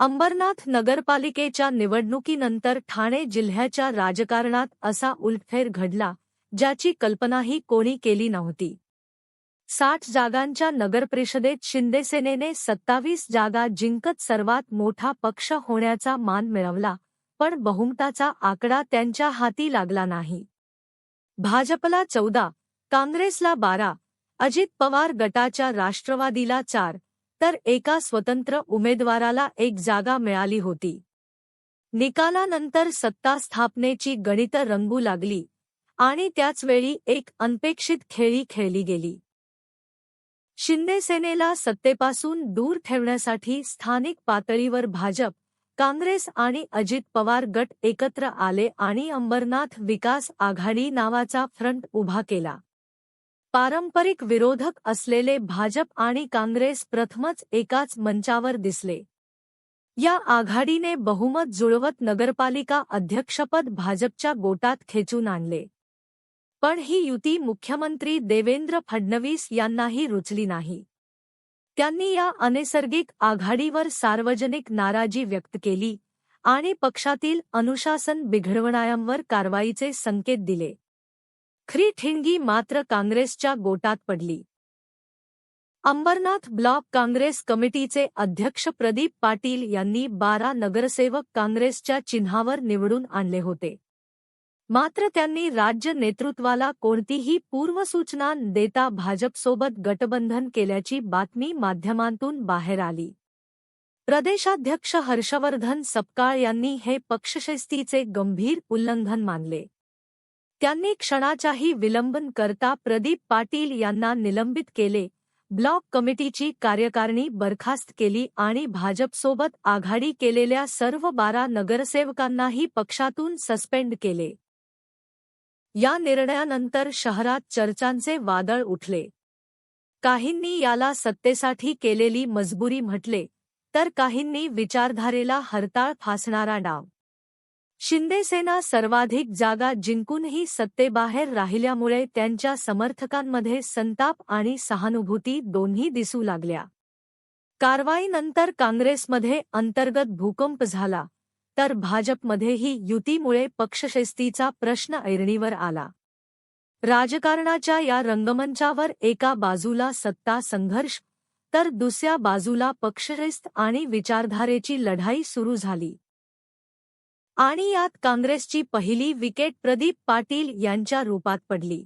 अंबरनाथ नगरपालिकेच्या निवडणुकीनंतर ठाणे जिल्ह्याच्या राजकारणात असा उलटफेर घडला ज्याची कल्पनाही कोणी केली नव्हती. साठ जागांच्या नगरपरिषदेत शिंदेसेनेने सत्तावीस जागा जिंकत सर्वात मोठा पक्ष होण्याचा मान मिळवला पण बहुमताचा आकडा त्यांच्या हाती लागला नाही. भाजपला चौदा काँग्रेसला बारा अजित पवार गटाच्या राष्ट्रवादीला चार तर एका स्वतंत्र उमेदवाराला एक जागा मिळाली होती. निकालानंतर सत्ता स्थापनेची गणितं रंगू लागली आणि त्याचवेळी एक अनपेक्षित खेळी खेळली गेली. शिंदेसेनेला सत्तेपासून दूर ठेवण्यासाठी स्थानिक पातळीवर भाजप काँग्रेस आणि अजित पवार गट एकत्र आले आणि अंबरनाथ विकास आघाडी नावाचा फ्रंट उभा केला. पारंपरिक विरोधक असलेले भाजप आणि काँग्रेस प्रथमच एकाच मंचावर दिसले. या आघाडीने बहुमत जुळवत नगरपालिका अध्यक्षपद भाजपच्या गोटात खेचून आणले. पण ही युती मुख्यमंत्री देवेंद्र फडणवीस यांनाही रुचली नाही. त्यांनी या अनैसर्गिक आघाडीवर सार्वजनिक नाराजी व्यक्त केली आणि पक्षातील अनुशासन बिघडवणाऱ्यांवर कारवाईचे संकेत दिले. खरी ठिणगी मात्र काँग्रेसच्या गोटात पडली. अंबरनाथ ब्लॉक काँग्रेस कमिटीचे अध्यक्ष प्रदीप पाटील यांनी बारा नगरसेवक काँग्रेसच्या चिन्हावर निवडून आणले होते. मात्र त्यांनी राज्य नेतृत्वाला कोणतीही पूर्वसूचना देता भाजपसोबत गटबंधन केल्याची बातमी माध्यमांतून बाहेर आली. प्रदेशाध्यक्ष हर्षवर्धन सपकाळ यांनी हे पक्षशिस्तीचे गंभीर उल्लंघन मानले. त्यांनी क्षणाचाही विलंबन करता प्रदीप पाटील यांना निलंबित केले. ब्लॉक कमिटीची कार्यकारिणी बरखास्त केली आणि भाजपसोबत आघाडी केलेल्या सर्व बारा नगरसेवकांनाही पक्षातून सस्पेंड केले. या निर्णयानंतर शहरात चर्चांचे वादळ उठले. काहींनी याला सत्तेसाठी केलेली मजबुरी म्हटले तर काहींनी विचारधारेला हरताळ फासणारा डाव. शिंदेसेना सर्वाधिक जागा जिंकूनही सत्तेबाहेर राहिल्यामुळे त्यांच्या समर्थकांमध्ये संताप आणि सहानुभूती दोन्ही दिसू लागल्या. कारवाईनंतर काँग्रेसमध्ये अंतर्गत भूकंप झाला तर भाजपमध्येही युतीमुळे पक्षशिस्तीचा प्रश्न ऐरणीवर आला. राजकारणाच्या या रंगमंचावर एका बाजूला सत्ता संघर्ष तर दुसऱ्या बाजूला पक्षशिस्त आणि विचारधारेची लढाई सुरू झाली. आणि यात काँग्रेसची पहिली विकेट प्रदीप पाटील यांच्या रूपात पडली.